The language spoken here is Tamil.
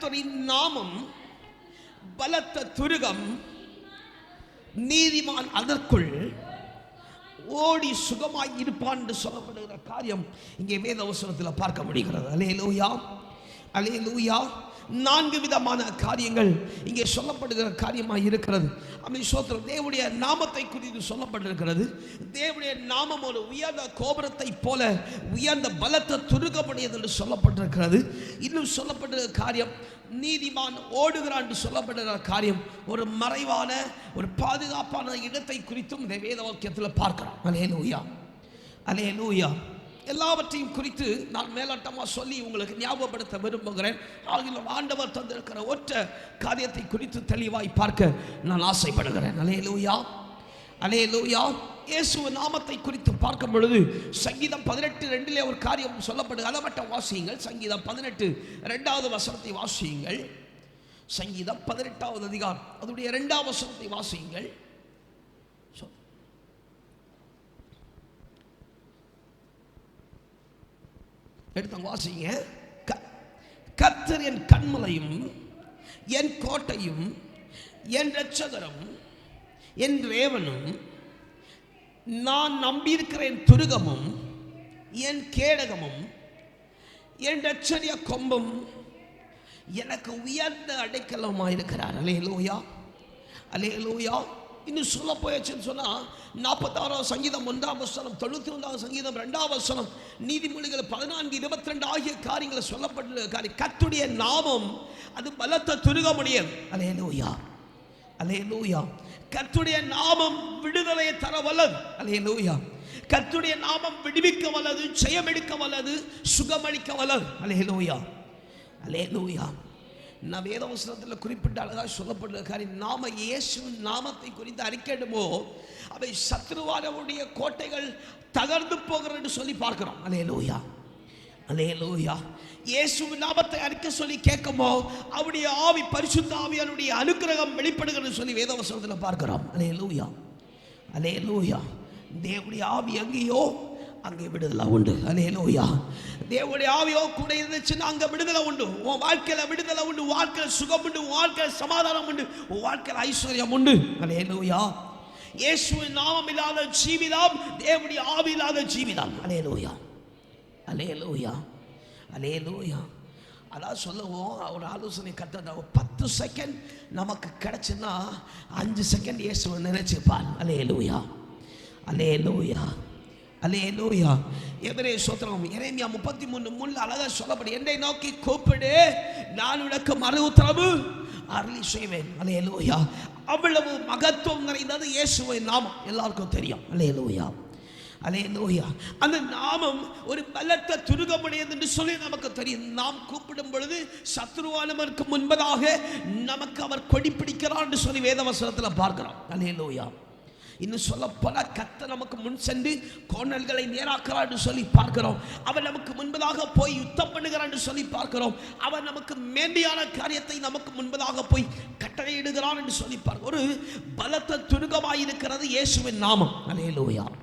கர்த்தரின் நாமம் பலத்த துருகம் நீதிமான் அதற்குள் ஓடி சுகமாய் இருப்பான் என்று சொல்லப்படுகிற காரியம் இங்கே வேத அவசரத்தில் பார்க்க முடிகிறது. அலே லோயா அலே லூயா நான்கு விதமான காரியங்கள் இங்கே சொல்லப்படுகிற காரியமாக இருக்கிறது. அப்படி சோத்திரம் தேவனுடைய நாமத்தை குறித்து சொல்லப்பட்டிருக்கிறது. தேவனுடைய நாமம் ஒரு உயர்ந்த கோபுரத்தை போல உயர்ந்த பலத்தை துருக்கப்படுகிறது என்று சொல்லப்பட்டிருக்கிறது. இன்னும் சொல்லப்பட்டிருக்கிற காரியம் நீதிமான் ஓடுகிறான் என்று சொல்லப்படுகிற காரியம் ஒரு மறைவான ஒரு பாதுகாப்பான இடத்தை குறித்தும் இந்த வேத வாக்கியத்தில் பார்க்கிறோம். அலே லூயா அலே லூயா எல்லாவற்றையும் குறித்து நான் மேலோட்டமாக சொல்லி உங்களுக்கு ஞாபகப்படுத்த விரும்புகிறேன். ஆகிலும் ஆண்டவர் தந்திருக்கிற ஒற்ற காரியத்தை குறித்து தெளிவாய் பார்க்க நான் ஆசைப்படுகிறேன். அலே லூயா அலே லூயா இயேசு நாமத்தை குறித்து பார்க்கும் பொழுது சங்கீதம் பதினெட்டு ரெண்டிலே ஒரு காரியம் சொல்லப்படுது. அதை மட்டும் வாசியுங்கள். சங்கீதம் பதினெட்டு ரெண்டாவது வசனத்தை வாசியுங்கள். சங்கீதம் பதினெட்டாவது அதிகாரம். அதனுடைய ரெண்டாவது வசனத்தை வாசியுங்கள். எடுத்து வாசிங்க. க- என் கண்மலையும் என் கோட்டையும் என் ரட்சகரும் என் ரேவனும் நான் நம்பியிருக்கிற என் துருகமும் என் கேடகமும் என் ரட்சணிய கொம்பும் எனக்கு உயர்ந்த அடைக்கலமாக இருக்கிறார் அலே லோயா அலே லோயா இன்னும் சொல்ல போயாச்சுன்னு சொன்னால் நாற்பத்தாறாவது சங்கீதம் ஒன்றாம் வசனம் தொண்ணூற்றி ஒன்றாவது சங்கீதம் ரெண்டாம் வசனம் நீதிமொழிகள் பதினான்கு இருபத்தி ரெண்டு ஆகிய காரியங்களை சொல்லப்பட்டு காரியம். கத்துடைய நாமம் அது பலத்த லூயா அலே லூயா கர்த்துடைய நாமம் விடுதலையை தர வல்லது அலேலூயா கர்த்துடைய நாமம் விடுவிக்க வல்லது ஜெயமெடுக்க வல்லது சுகமளிக்க வல்லது அலேலூயா அலேலூயா நான் வேதவசனத்தில் குறிப்பிட்ட அழகாக சொல்லப்படுற காரியம் நாம இயேசுவின் நாமத்தை குறித்து அறிக்கையிடுமோ அவை சத்ருவானவுடைய கோட்டைகள் தகர்ந்து போகிறது சொல்லி பார்க்கிறோம். அலே லூயா அலே லூயா இயேசுவின் நாமத்தை அறிக்க சொல்லி கேட்குமோ அவருடைய ஆவி பரிசுத்த ஆவியானுடைய அனுக்கிரகம் வெளிப்படுகிறது சொல்லி வேதவசனத்தில் பார்க்கிறோம். அலே லூயா அலே லூயா தேவனுடைய ஆவி எங்கேயோ அங்கே விடுதலை உண்டு. அலையலோயா தேவனுடைய ஆவியோ கூட இருந்துச்சுன்னா அங்கே விடுதலை உண்டு. உன் வாழ்க்கையில் விடுதலை உண்டு. வாழ்க்கையில் சுகம் உண்டு. உன் வாழ்க்கையில் சமாதானம் உண்டு. உன் வாழ்க்கையில் ஐஸ்வர்யம் உண்டு. அலையலோயா இயேசுவின் நாமம் இல்லாத ஜீவிதம் தேவனுடைய ஆவி இல்லாத ஜீவிதம். அலையலோயா அலையலோயா அலையலோயா அதான் சொல்லுவோம் ஒரு ஆலோசனை கத்தத பத்து செகண்ட் நமக்கு கிடச்சுன்னா அஞ்சு செகண்ட் இயேசுவை நினைச்சுப்பான் அலேலூயா அல்லே லோயா எவரே சோத்திரம் இறைமையா முப்பத்தி மூணு முள்ள அழகாக சொல்லப்படும் என்னை நோக்கி கூப்பிடு நான் உனக்கு மறு உத்தரவு அருளி செய்வேன். அலேலூயா அவ்வளவு மகத்துவம் நிறைந்தது இயேசுவின் நாமம் எல்லாருக்கும் தெரியும். அல்லே லோயா அலே லோயா அந்த நாமம் ஒரு பலத்த துருகமுடையது என்று சொல்லி நமக்கு தெரியும். நாம் கூப்பிடும் பொழுது சத்ருவானவருக்கு முன்பதாக நமக்கு அவர் கொடி பிடிக்கிறான் என்று சொல்லி வேதவசனத்தில் பார்க்கிறோம். அலேலூயா இன்னும் சொல்ல போல கத்த நமக்கு முன் சென்று கோணல்களை நேராக்கிறார் என்று சொல்லி பார்க்கிறோம். அவர் நமக்கு முன்பதாக போய் யுத்தம் பண்ணுகிறான் என்று சொல்லி பார்க்கிறோம். அவர் நமக்கு மேண்டியான காரியத்தை நமக்கு முன்பதாக போய் கட்டளையிடுகிறான் என்று சொல்லி பார்க்கிறோம். ஒரு பலத்த துணுகமாயிருக்கிறது இயேசுவின் நாமம். அலேலூயா